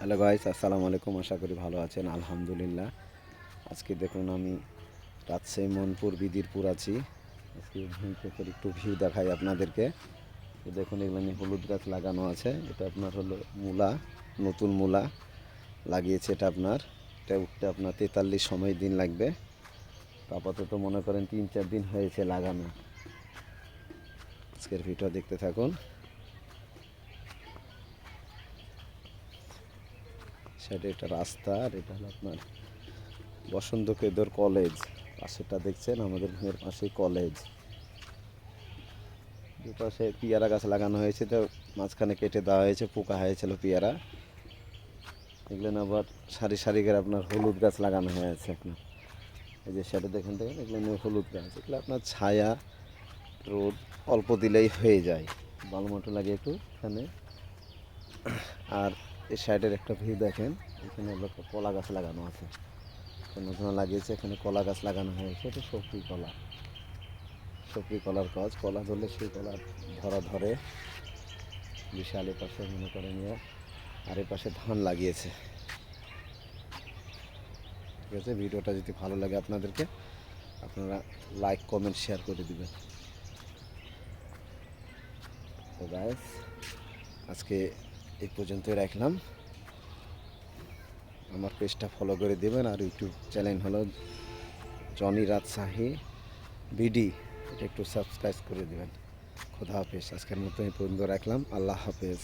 Hello guys আসসালামু আলাইকুম আশা করি ভালো আছেন। আলহামদুলিল্লাহ। আজকে দেখুন, আমি রাজশাহী, মনপুর, বিদিরপুর আছি। আজকে থেকে একটু ভিউ দেখাই আপনাদেরকে। দেখুন, এখানে হলুদ গাছ লাগানো আছে। এটা আপনার হলো মূলা, নতুন মূলা লাগিয়েছে এটা আপনার। এটা উঠতে আপনার তেতাল্লিশ সময় দিন লাগবে। আপাতত মনে করেন তিন চার দিন হয়েছে লাগানো। আজকের ভিডিও দেখতে থাকুন। সাইডে এটা রাস্তা আর এটা হলো আপনার বসন্ত কেদর কলেজ। পাশেটা দেখছেন? আমাদের ঘরের পাশেই কলেজ। দুপাশে পেয়ারা গাছ লাগানো হয়েছে, তো মাঝখানে কেটে দেওয়া হয়েছে, পোকা হয়েছিল পেয়ারা। এগুলো আবার সারি সারি করে আপনার হলুদ গাছ লাগানো হয়েছে আপনার। এই যে সেটা দেখেন দেখেন, এগুলো হলুদ গাছ। এগুলো আপনার ছায়া, রোদ অল্প দিলেই হয়ে যায়। বালুমাটো লাগে একটু এখানে। আর এই সাইডের একটা ভিউ দেখেন, এখানে কলা গাছ লাগানো আছে। নতুন লাগিয়েছে, এখানে কলা গাছ লাগানো হয়েছে, এটা সবজি কলা। সবজি কলার গাছ কলা ধরলে সেই কলা ধরা ধরে। বিশাল এ পাশে মনে করে নিয়ে আর এ পাশে ধান লাগিয়েছে। ঠিক আছে, ভিডিওটা যদি ভালো লাগে আপনাদেরকে, আপনারা লাইক, কমেন্ট, শেয়ার করে দিবেন। গাইস আজকে এই পর্যন্তই রাখলাম। আমার পেজটা ফলো করে দেবেন আর ইউটিউব চ্যানেল হলো জনি রাত রাজশাহী বিডি একটু সাবস্ক্রাইব করে দেবেন। খোদা হাফেজ, আজকের মতো এই পর্যন্ত রাখলাম। আল্লাহ হাফেজ।